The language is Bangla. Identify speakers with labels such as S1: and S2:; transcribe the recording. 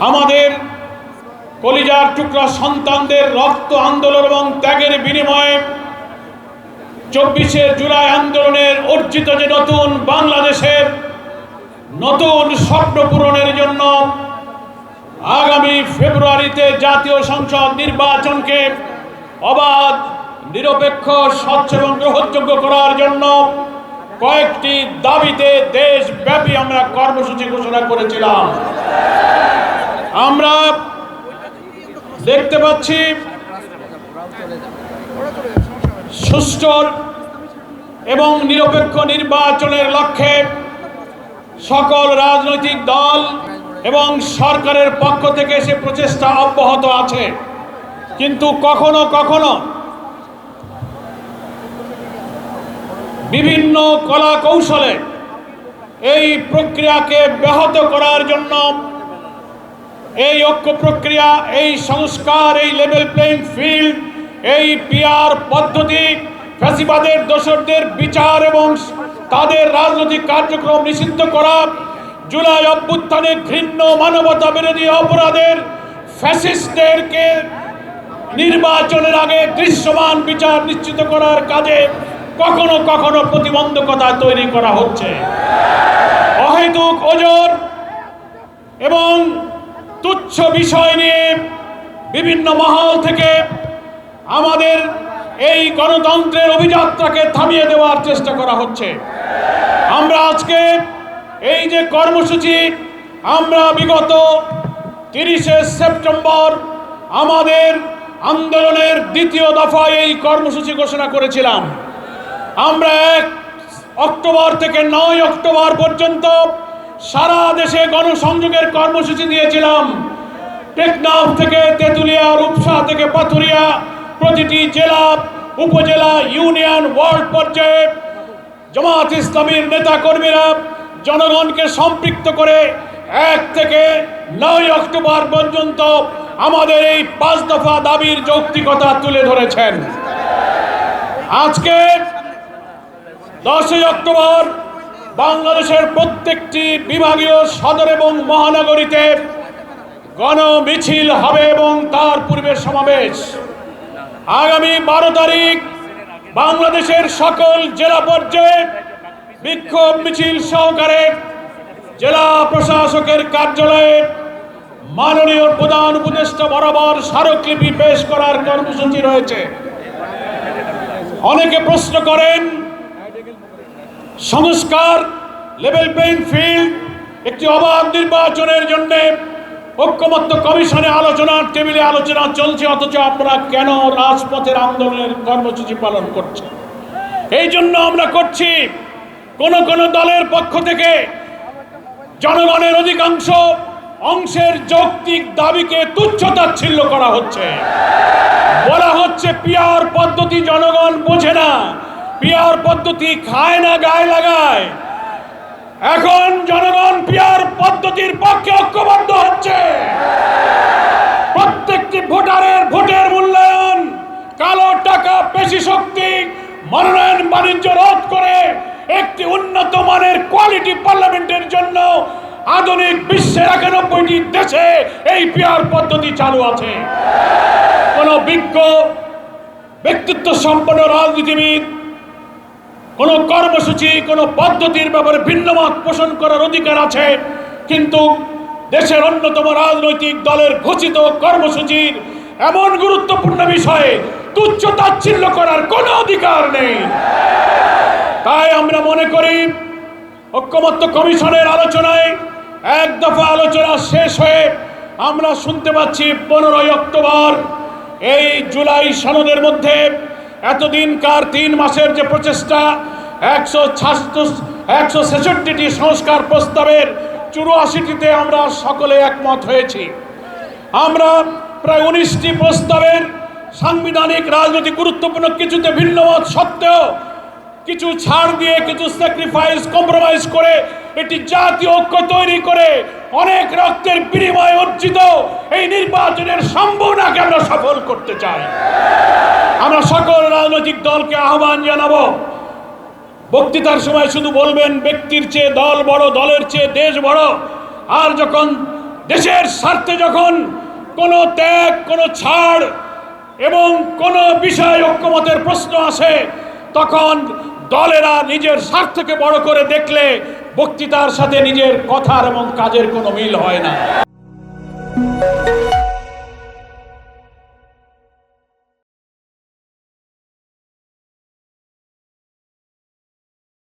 S1: আমাদের কলিজার টুকরা সন্তানদের রক্ত আন্দোলন এবং ত্যাগের বিনিময়ে চব্বিশে জুলাই আন্দোলনের অর্জিত যে নতুন বাংলাদেশের নতুন স্বপ্ন পূরণের জন্য আগামী ফেব্রুয়ারিতে জাতীয় সংসদ নির্বাচনকে অবাধ, নিরপেক্ষ, স্বচ্ছ এবং গ্রহণযোগ্য করার জন্য কয়েকটি দাবিতে দেশব্যাপী আমরা কর্মসূচি ঘোষণা করেছিলাম। আমরা দেখতে পাচ্ছি সুষ্ঠু এবং নিরপেক্ষ নির্বাচনের লক্ষ্যে সকল রাজনৈতিক দল এবং সরকারের পক্ষ থেকে সে প্রচেষ্টা অব্যাহত আছে। কিন্তু কখনো কখনো বিভিন্ন কলা কৌশলে এই প্রক্রিয়াকে ব্যাহত করার জন্য এই ঐক্য প্রক্রিয়া, এই সংস্কার, এই লেভেল প্লেইং ফিল্ড এই পিআর পদ্ধতি, ফ্যাসিবাদের দোষরদের বিচার এবং তাদের রাজনৈতিক কার্যক্রম নিষিদ্ধ করা, জুলাই অভ্যুত্থানে ঘৃণ্য মানবতা বিরোধী অপরাধের ফ্যাসিস্টদেরকে নির্বাচনের আগে দৃশ্যমান বিচার নিশ্চিত করার কাজে কখনো কখনো প্রতিবন্ধকতা তৈরি করা হচ্ছে। অহেতুক ওজন এবং তুচ্ছ বিষয় নিয়ে বিভিন্ন মহল থেকে আমাদের এই গণতন্ত্রের অভিযাত্রাকে থামিয়ে দেওয়ার চেষ্টা করা হচ্ছে। আমরা আজকে এই যে কর্মসূচি, আমরা বিগত তিরিশে সেপ্টেম্বর আমাদের আন্দোলনের দ্বিতীয় দফায় এই কর্মসূচি ঘোষণা করেছিলাম। আমরা এক অক্টোবর থেকে নয় অক্টোবর পর্যন্ত সারা দেশে গণসংযোগের কর্মসূচি দিয়েছিলাম। টেকনাফ থেকে তেঁতুলিয়া, রূপসা থেকে পাথুরিয়া, প্রতিটি জেলা, উপজেলা, ইউনিয়ন, ওয়ার্ড পর্যায়ে জামাত ইসলামীর নেতা কর্মীরা জনগণকে সম্পৃক্ত করে এক থেকে নয় অক্টোবর পর্যন্ত আমাদের এই পাঁচ দফা দাবির যৌক্তিকতা তুলে ধরেছেন। আজকে দশই অক্টোবর বাংলাদেশের প্রত্যেকটি বিভাগীয় সদর এবং মহানগরীতে গণ মিছিল হবে এবং তার পূর্বে সমাবেশ। আগামী বারো তারিখ বাংলাদেশের সকল জেলা পর্যায়ে বিক্ষোভ মিছিল সহকারে জেলা প্রশাসকের কার্যালয়ে মাননীয় প্রধান উপদেষ্টা বরাবর স্মারকলিপি পেশ করার কর্মসূচি রয়েছে। অনেকে প্রশ্ন করেন, সংস্কার লেভেল প্লেইং ফিল্ড একটি অবাধ নির্বাচনের জন্য ঐক্যমত্য কমিশনে আলোচনার টেবিলে আলোচনা চলছে, অথচ আপনারা কেন রাজপথের আন্দোলনের কর্মসূচি পালন করছেন? এই জন্য আমরা করছি, কোন কোন দলের পক্ষ থেকে জনগণের অধিকাংশ অংশের যৌক্তিক দাবিকে তুচ্ছ তাচ্ছিল্য করা হচ্ছে। বলা হচ্ছে, পিয়ার পদ্ধতি জনগণ বোঝে না, পিয়ার পদ্ধতি খায় না, গায়ে লাগায়। এখন জনগণ পিয়ার পদ্ধতির পক্ষে ঐক্যবদ্ধ হচ্ছে। প্রত্যেকটি ভোটারের ভোটের মূল্যায়ন, কালো টাকা পেশি শক্তি, মনোনয়ন বাণিজ্য রোধ করে একটি উন্নত মানের কোয়ালিটি পার্লামেন্টের জন্য আধুনিক বিশ্বের একানব্বইটি দেশে এই পিয়ার পদ্ধতি চালু আছে। কোন বিজ্ঞ ব্যক্তিত্ব সম্পন্ন রাজনীতিবিদ কোনো কর্মসূচি, কোনো পদ্ধতির ব্যাপারে ভিন্নমত পোষণ করার অধিকার আছে, কিন্তু দেশের অন্যতম রাজনৈতিক দলের ঘোষিত কর্মসূচির এমন গুরুত্বপূর্ণ বিষয়ে তুচ্ছ তাচ্ছিল্য করার কোনো অধিকার নেই। তাই আমরা মনে করি, ঐক্যমত্য কমিশনের আলোচনায় এক দফা আলোচনা শেষ হয়ে আমরা শুনতে পাচ্ছি পনেরোই অক্টোবর, এই জুলাই সনদের মধ্যে এতদিনকার তিন মাসের যে প্রচেষ্টা, একশো একশো ছেষট্টিটি সংস্কার প্রস্তাবের চুরাশিটিতে আমরা সকলে একমত হয়েছি। আমরা প্রায় উনিশটি প্রস্তাবের সাংবিধানিক রাজনৈতিক গুরুত্বপূর্ণ কিছুতে ভিন্নমত সত্ত্বেও কিছু ছাড় দিয়ে, কিছু স্যাক্রিফাইস কম্প্রোমাইজ করে এটি জাতীয় ঐক্য তৈরি করে অনেক রক্তের বিনিময়ে অর্জিত এই নির্বাচনের সম্ভাবনাকে আমরা সফল করতে চাই। আমরা সকল রাজনৈতিক দলকে আহ্বান জানাব। বক্তৃতার সময় শুধু বলবেন, ব্যক্তির চেয়ে দল বড়, দলের চেয়ে দেশ বড়। আর যখন দেশের স্বার্থে যখন কোনো ত্যাগ, কোনো ছাড় এবং কোনো বিষয় ঐক্যমতের প্রশ্ন আসে, তখন দলেরা নিজের স্বার্থকে বড় করে দেখলে বক্তৃতার সাথে নিজের কথার এবং কাজের কোনো মিল হয় না।